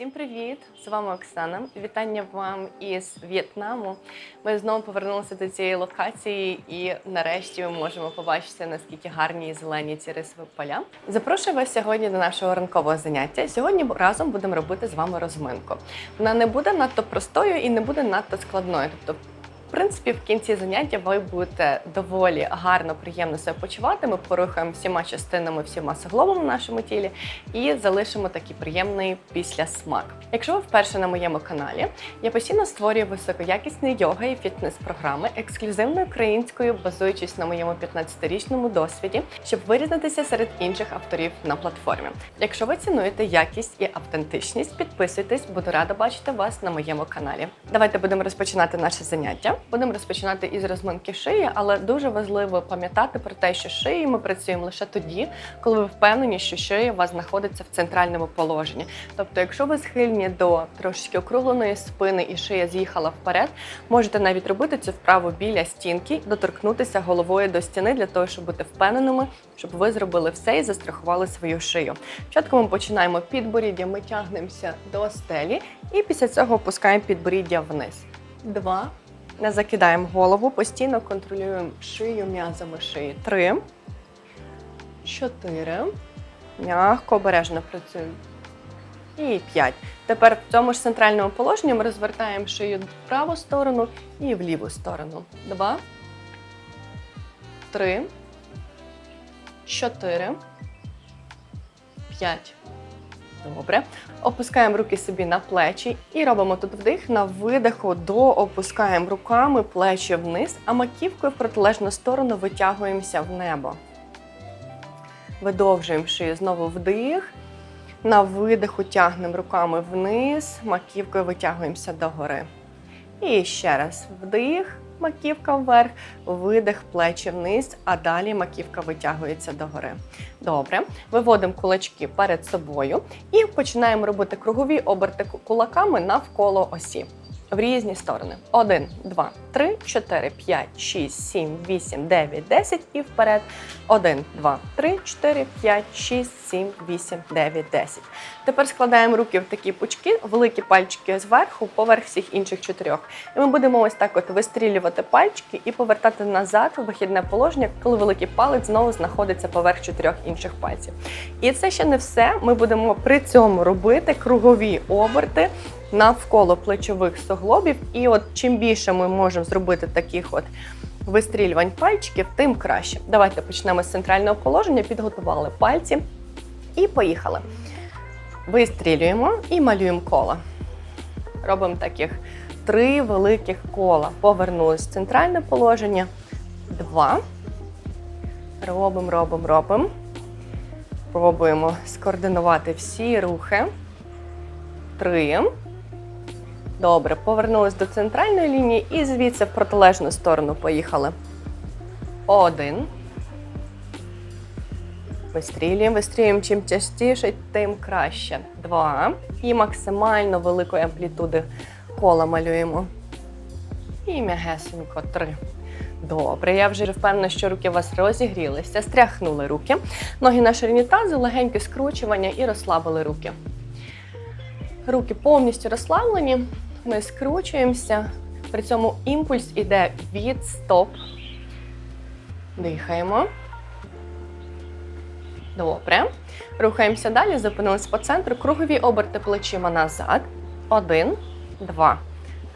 Всім привіт! З вами Оксана. Вітання вам із В'єтнаму. Ми знову повернулися до цієї локації, і нарешті ми можемо побачити наскільки гарні і зелені ці рисові поля. Запрошую вас сьогодні до нашого ранкового заняття. Сьогодні разом будемо робити з вами розминку. Вона не буде надто простою і не буде надто складною. Тобто принципі, в кінці заняття ви будете доволі гарно, приємно себе почувати. Ми порухаємо всіма частинами, всіма суглобами в нашому тілі і залишимо такий приємний післясмак. Якщо ви вперше на моєму каналі, я постійно створюю високоякісні йога і фітнес-програми ексклюзивною українською, базуючись на моєму 15-річному досвіді, щоб вирізнитися серед інших авторів на платформі. Якщо ви цінуєте якість і автентичність, підписуйтесь, буду рада бачити вас на моєму каналі. Давайте будемо розпочинати наше заняття. Будемо розпочинати із розминки шиї, але дуже важливо пам'ятати про те, що шиї ми працюємо лише тоді, коли ви впевнені, що шия у вас знаходиться в центральному положенні. Тобто, якщо ви схильні до трошечки округленої спини і шия з'їхала вперед, можете навіть робити цю вправу біля стінки, доторкнутися головою до стіни для того, щоб бути впевненими, щоб ви зробили все і застрахували свою шию. Спочатку ми починаємо підборіддя, ми тягнемося до стелі, і після цього опускаємо підборіддя вниз. Два. Не закидаємо голову, постійно контролюємо шию м'язами шиї. Три. Чотири. М'яко, обережно працюємо. І п'ять. Тепер в цьому ж центральному положенні ми розвертаємо шию в праву сторону і в ліву сторону. Два. Три. Чотири. П'ять. Добре. Опускаємо руки собі на плечі і робимо тут вдих на видиху до опускаємо руками плечі вниз, а маківкою в протилежну сторону витягуємося в небо. Видовжуємо шию знову вдих. На видиху тягнемо руками вниз, маківкою витягуємося догори. І ще раз вдих, маківка вверх, видих, плечі вниз, а далі маківка витягується догори. Добре, виводимо кулачки перед собою і починаємо робити кругові оберти кулаками навколо осі. В різні сторони. 1, 2, 3, 4, 5, 6, 7, 8, 9, 10 і вперед. 1, 2, 3, 4, 5, 6, 7, 8, 9, 10. Тепер складаємо руки в такі пучки, великі пальчики зверху, поверх всіх інших чотирьох. І ми будемо ось так от вистрілювати пальчики і повертати назад у вихідне положення, коли великий палець знову знаходиться поверх чотирьох інших пальців. І це ще не все. Ми будемо при цьому робити кругові оберти навколо плечових суглобів. І от чим більше ми можемо зробити таких от вистрілювань пальчиків, тим краще. Давайте почнемо з центрального положення, підготували пальці і поїхали. Вистрілюємо і малюємо коло. Робимо таких три великих кола. Повернулись в центральне положення. Два. Робимо, робимо, робимо. Пробуємо скоординувати всі рухи. Три. Добре, повернулись до центральної лінії і звідси в протилежну сторону поїхали. Один. Вистрілюємо, вистрілюємо. Чим частіше, тим краще. Два. І максимально великої амплітуди кола малюємо. І м'ягесенько три. Добре, я вже впевнена, що руки у вас розігрілися, стряхнули руки. Ноги на ширині тазу, легеньке скручування і розслабили руки. Руки повністю розслаблені. Ми скручуємося. При цьому імпульс іде від стоп. Дихаємо. Добре. Рухаємося далі, зупинились по центру. Кругові оберти плечима назад. Один, два,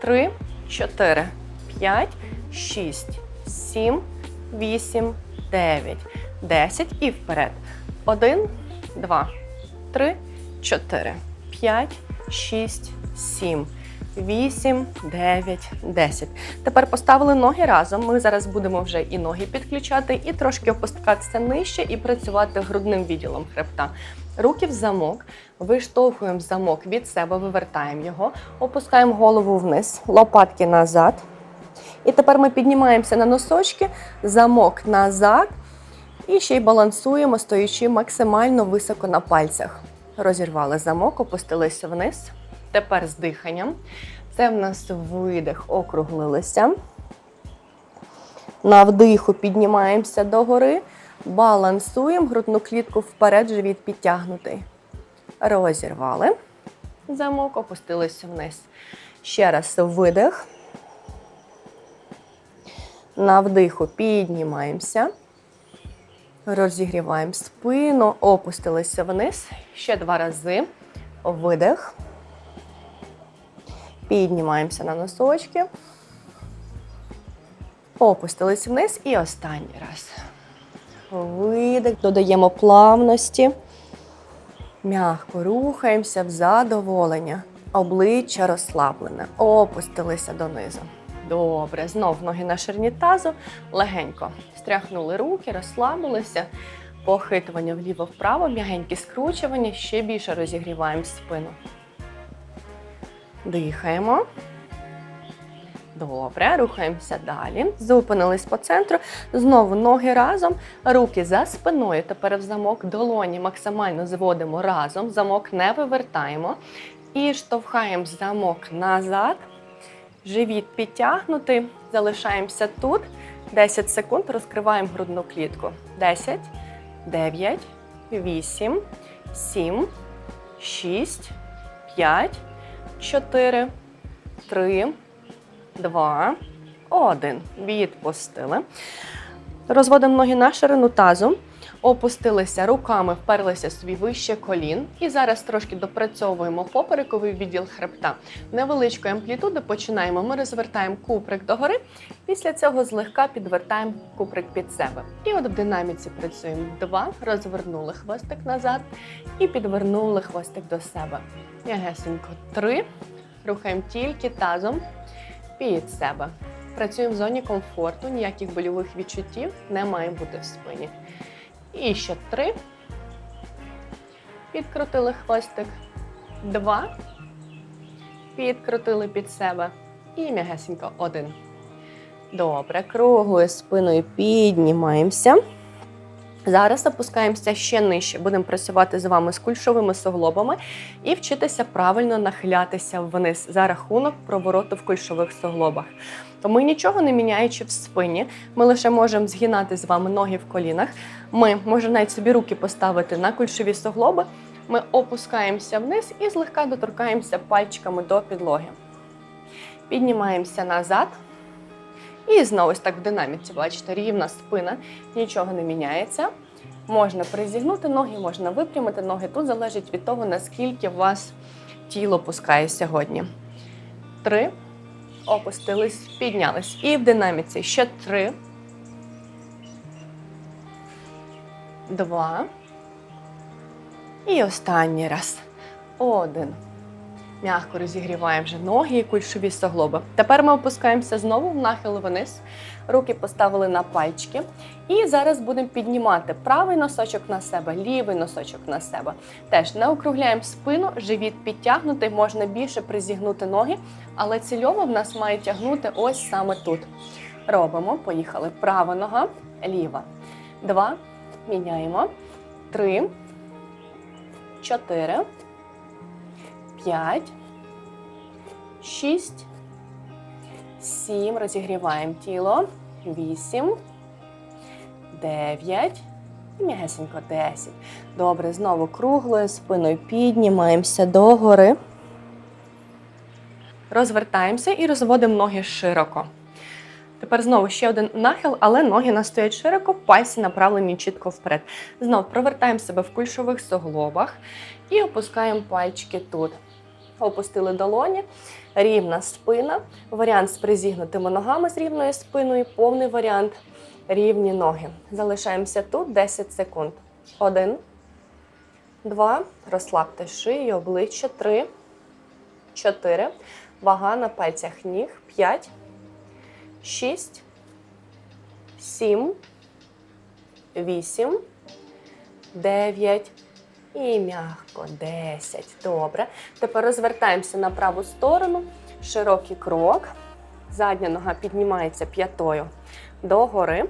три, чотири, п'ять, шість, сім, вісім, дев'ять, десять і вперед. Один, два, три, чотири, п'ять, шість, сім. 8, 9, 10. Тепер поставили ноги разом. Ми зараз будемо вже і ноги підключати, і трошки опускатися нижче і працювати грудним відділом хребта. Руки в замок, виштовхуємо замок від себе, вивертаємо його, опускаємо голову вниз, лопатки назад. І тепер ми піднімаємося на носочки, замок назад. І ще й балансуємо, стоячи максимально високо на пальцях. Розірвали замок, опустилися вниз. Тепер з диханням. Це в нас видих, округлилися. На вдиху піднімаємося догори, балансуємо грудну клітку вперед, живіт підтягнутий. Розірвали. замок, опустилися вниз. Ще раз видих. На вдиху піднімаємося. Розігріваємо спину, опустилися вниз. Ще два рази. Видих. Піднімаємося на носочки. Опустились вниз і останній раз. Видих, додаємо плавності. М'яко рухаємося в задоволення. Обличчя розслаблене. Опустилися донизу. Добре. Знов ноги на ширині тазу. Легенько. Стряхнули руки, розслабилися. Похитування вліво-вправо, м'ягенькі скручування. Ще більше розігріваємо спину. Дихаємо. Добре, рухаємося далі. Зупинились по центру. Знову ноги разом, руки за спиною. Тепер в замок долоні максимально зводимо разом. Замок не вивертаємо. І штовхаємо замок назад. Живіт підтягнутий. Залишаємося тут. 10 секунд. Розкриваємо грудну клітку. 10, 9, 8, 7, 6, 5, 4, 3, два, один. Відпустили. Розводимо ноги на ширину тазу. Опустилися руками, вперлися собі вище колін. І зараз трошки допрацьовуємо поперековий відділ хребта. Невеличкою амплітудою починаємо. Ми розвертаємо куприк догори. Після цього злегка підвертаємо куприк під себе. І от в динаміці працюємо. Два. Розвернули хвостик назад і підвернули хвостик до себе. М'ягесенько. Три. Рухаємо тільки тазом під себе. Працюємо в зоні комфорту, ніяких больових відчуттів не має бути в спині. І ще три. Підкрутили хвостик. Два. Підкрутили під себе. І м'ягесенько один. Добре. Круглою спиною піднімаємося. Зараз опускаємося ще нижче. Будемо працювати з вами з кульшовими суглобами і вчитися правильно нахилятися вниз за рахунок провороту в кульшових суглобах. Тому нічого не міняючи в спині, ми лише можемо згинати з вами ноги в колінах. Ми можемо навіть собі руки поставити на кульшові суглоби. Ми опускаємося вниз і злегка доторкаємося пальчиками до підлоги. Піднімаємося назад. І знову ось так в динаміці, бачите, рівна спина, нічого не міняється. Можна призігнути ноги, можна випрямити ноги. Тут залежить від того, наскільки у вас тіло пускає сьогодні. Три. Опустились, піднялись. І в динаміці ще три. Два. І останній раз. Один. М'яко розігріваємо вже ноги і кульшові суглоби. Тепер ми опускаємося знову в нахил вниз. Руки поставили на пальчики. І зараз будемо піднімати правий носочок на себе, лівий носочок на себе. Теж не округляємо спину, живіт підтягнутий, можна більше призігнути ноги, але цільово в нас має тягнути ось саме тут. Робимо. Поїхали. Права нога, ліва. Два. Міняємо. Три. Чотири. 5, 6, 7. Розігріваємо тіло. 8, 9. І м'ягесенько 10. Добре, знову круглою спиною піднімаємося догори. Розвертаємося і розводимо ноги широко. Тепер знову ще один нахил, але ноги нас стоять широко, пальці направлені чітко вперед. Знову провертаємо себе в кульшових суглобах і опускаємо пальчики тут. Опустили долоні, рівна спина. Варіант з призігнутими ногами з рівною спиною, повний варіант рівні ноги. Залишаємося тут 10 секунд. Один, два. Розслабте шию, обличчя. Три, чотири. Вага на пальцях ніг. П'ять, шість, сім, вісім, дев'ять. І м'яко 10. Добре. Тепер розвертаємося на праву сторону. Широкий крок. Задня нога піднімається п'ятою догори.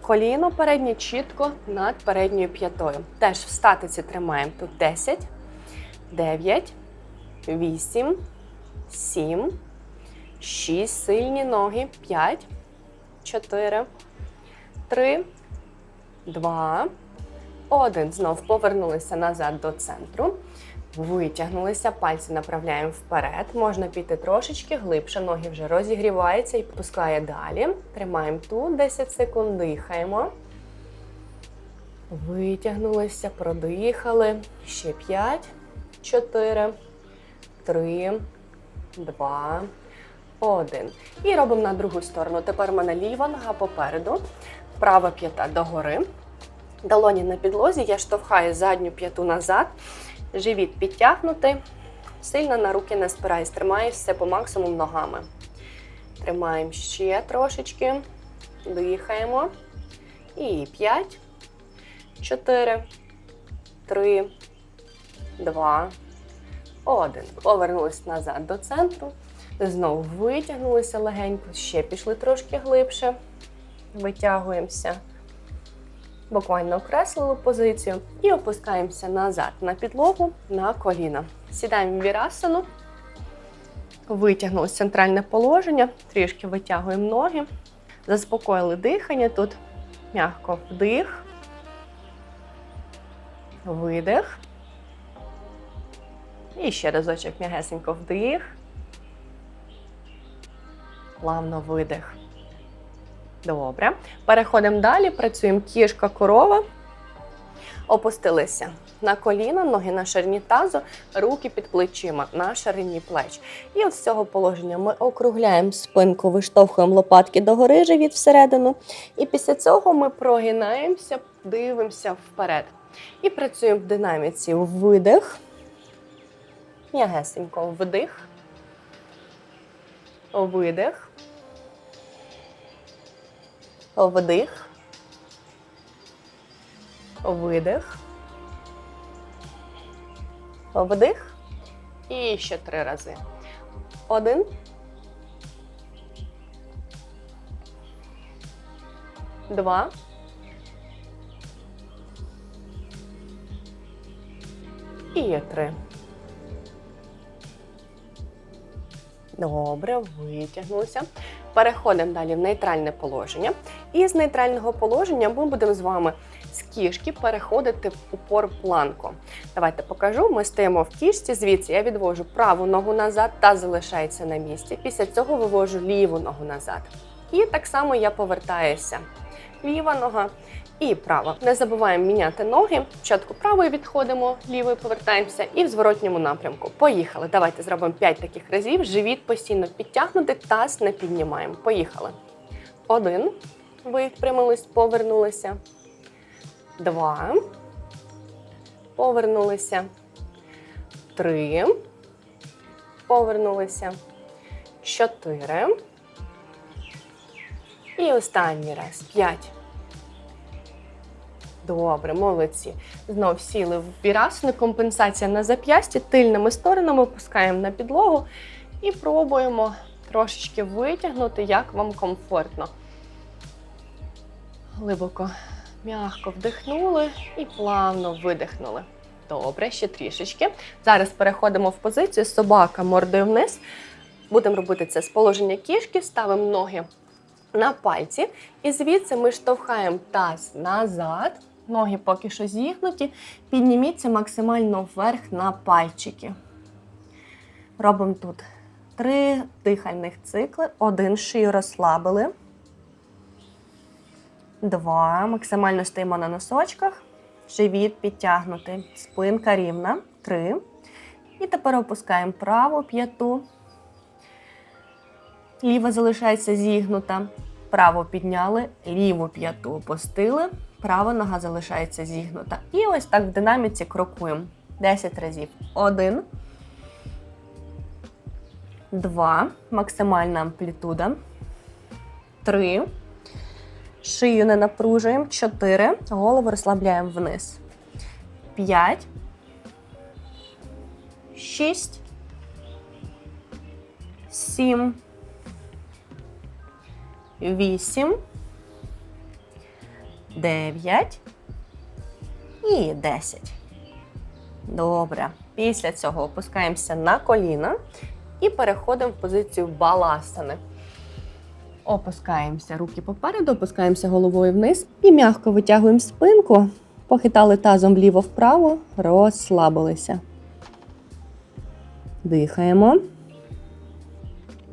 Коліно переднє чітко над передньою п'ятою. Теж в статиці тримаємо тут 10, 9, 8, 7, 6. Сильні ноги. 5, 4, 3, 2, один. Знов повернулися назад до центру. Витягнулися, пальці направляємо вперед. Можна піти трошечки глибше, ноги вже розігріваються і пускає далі. Тримаємо тут 10 секунд, дихаємо. Витягнулися, продихали. Ще 5, 4, 3, 2, 1. І робимо на другу сторону. Тепер в мене ліва нога попереду, права п'ята догори. Долоні на підлозі, я штовхаю задню п'яту назад, живіт підтягнутий, сильно на руки не спираюсь, тримаюсь все по максимуму ногами. Тримаємо ще трошечки, дихаємо. І 5, 4, 3, 2, 1. Повернулись назад до центру. Знову витягнулися легенько, ще пішли трошки глибше. Витягуємося буквально окреслили позицію і опускаємося назад на підлогу на коліна. Сідаємо в вірасану, витягнули центральне положення, трішки витягуємо ноги, заспокоїли дихання. Тут м'яко вдих, видих. І ще разочок м'ягесенько вдих. Плавно видих. Добре. Переходимо далі, працюємо кішка корова. Опустилися на коліна, ноги на ширині тазу, руки під плечима на ширині плеч. І от з цього положення ми округляємо спинку, виштовхуємо лопатки догори, живіт всередину. І після цього ми прогинаємося, дивимося вперед. І працюємо в динаміці. Видих. М'ягесенько вдих. Видих. Вдих. Видих. Вдих. І ще три рази. Один. Два. І три. Добре, витягнулися. Переходимо далі в нейтральне положення. І з нейтрального положення ми будемо з вами з кішки переходити в упор планку. Давайте покажу. Ми стоїмо в кішці, звідси я відвожу праву ногу назад та залишається на місці. Після цього вивожу ліву ногу назад. І так само я повертаюся. Ліва нога і права. Не забуваємо міняти ноги. Спочатку правою відходимо, лівою повертаємося і в зворотньому напрямку. Поїхали. Давайте зробимо 5 таких разів. Живіт постійно підтягнути, таз не піднімаємо. Поїхали. Один. Випрямились, повернулися. Два. Повернулися. Три. Повернулися. Чотири. І останній раз. П'ять. Добре, молодці. Знов сіли в вірасну, компенсація на зап'ясті, тильними сторонами опускаємо на підлогу і пробуємо трошечки витягнути, як вам комфортно. Глибоко, м'яко вдихнули і плавно видихнули. Добре, ще трішечки. Зараз переходимо в позицію собака мордою вниз. Будемо робити це з положення кішки, ставимо ноги на пальці, і звідси ми штовхаємо таз назад. Ноги поки що зігнуті. Підніміться максимально вверх на пальчики. Робимо тут три дихальних цикли. Один шию розслабили. Два. Максимально стоїмо на носочках. Живіт підтягнутий. Спинка рівна. Три. І тепер опускаємо праву п'яту. Ліва залишається зігнута. Право підняли, ліву п'яту опустили, права нога залишається зігнута. І ось так в динаміці крокуємо 10 разів. Один. Два. Максимальна амплітуда. Три. Шию не напружуємо. Чотири. Голову розслабляємо вниз. П'ять. Шість. Сім. 8, 9 і 10. Добре. Після цього опускаємося на коліна і переходимо в позицію баласани. Опускаємося руки попереду, опускаємося головою вниз і м'яко витягуємо спинку, похитали тазом вліво-вправо, розслабилися. Дихаємо.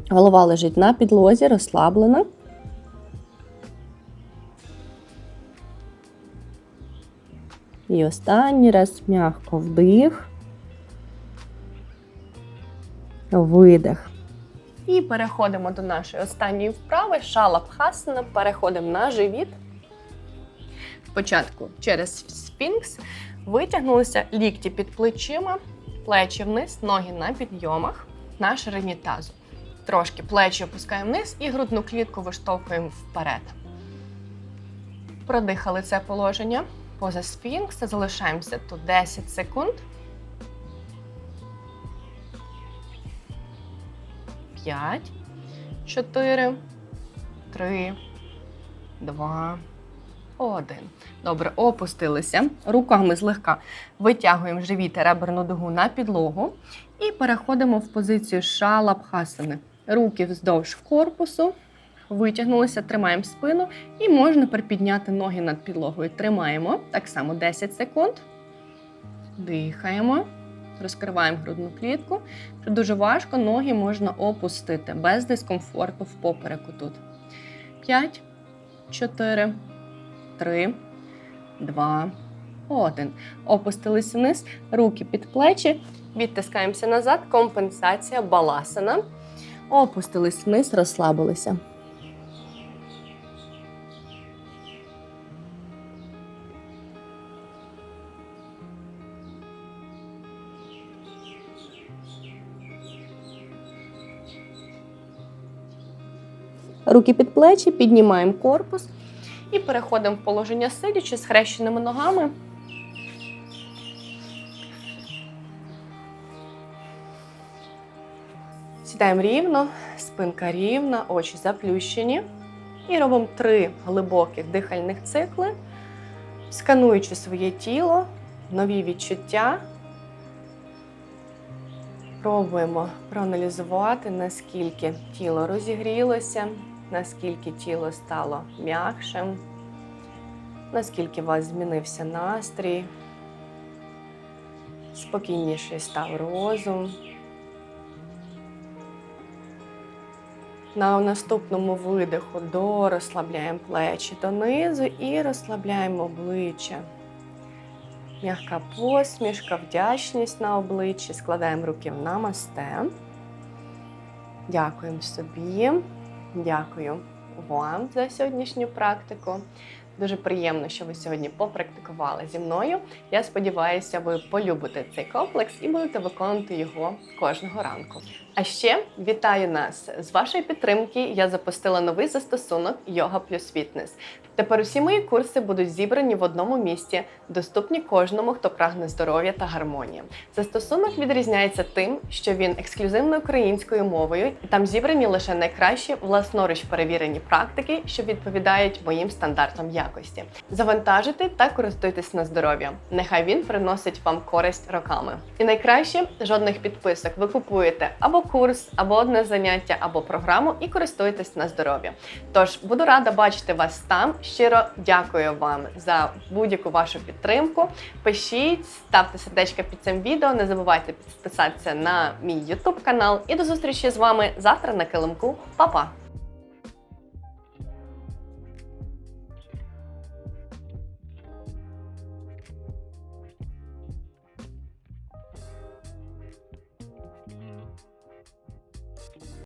Голова лежить на підлозі, розслаблена. І останній раз м'яко вдих. Видих. І переходимо до нашої останньої вправи. Шалабхасана. Переходимо на живіт. Спочатку через сфінкс. Витягнулися лікті під плечима, плечі вниз, ноги на підйомах, на ширині тазу. Трошки плечі опускаємо вниз і грудну клітку виштовхуємо вперед. Продихали це положення. Поза сфінкса залишаємося тут 10 секунд. 5, 4, 3, 2, 1. Добре, опустилися. Руками злегка витягуємо живіт і реберну дугу на підлогу і переходимо в позицію шалабхасани. Руки вздовж корпусу. Витягнулися, тримаємо спину і можна припідняти ноги над підлогою. Тримаємо так само 10 секунд. Дихаємо. Розкриваємо грудну клітку. Що дуже важко, ноги можна опустити без дискомфорту в попереку тут. 5, 4, 3, 2, 1. Опустились вниз, руки під плечі, відтискаємося назад. Компенсація баласана. Опустились вниз, розслабилися. Руки під плечі, піднімаємо корпус і переходимо в положення сидячи з хрещеними ногами. Сідаємо рівно, спинка рівна, очі заплющені. І робимо три глибоких дихальних цикли, скануючи своє тіло, нові відчуття. Пробуємо проаналізувати, наскільки тіло розігрілося, наскільки тіло стало м'якшим, наскільки у вас змінився настрій, спокійніший став розум. На наступному видиху дорозслабляємо плечі донизу і розслабляємо обличчя. М'яка посмішка, вдячність на обличчі. Складаємо руки в намасте. Дякуємо собі. Дякую вам за сьогоднішню практику. Дуже приємно, що ви сьогодні попрактикували зі мною. Я сподіваюся, ви полюбите цей комплекс і будете виконувати його кожного ранку. А ще вітаю нас з вашої підтримки. Я запустила новий застосунок Йога плюс Фітнес. Тепер усі мої курси будуть зібрані в одному місці, доступні кожному, хто прагне здоров'я та гармонії. Застосунок відрізняється тим, що він ексклюзивною українською мовою, і там зібрані лише найкращі власноруч перевірені практики, що відповідають моїм стандартам якості. Завантажуйте та користуйтесь на здоров'я. Нехай він приносить вам користь роками. І найкраще жодних підписок. Ви купуєте або курс, або одне заняття, або програму і користуйтесь на здоров'я. Тож буду рада бачити вас там. Щиро дякую вам за будь-яку вашу підтримку. Пишіть, ставте сердечка під цим відео. Не забувайте підписатися на мій YouTube канал. І до зустрічі з вами завтра на килимку. Па-па!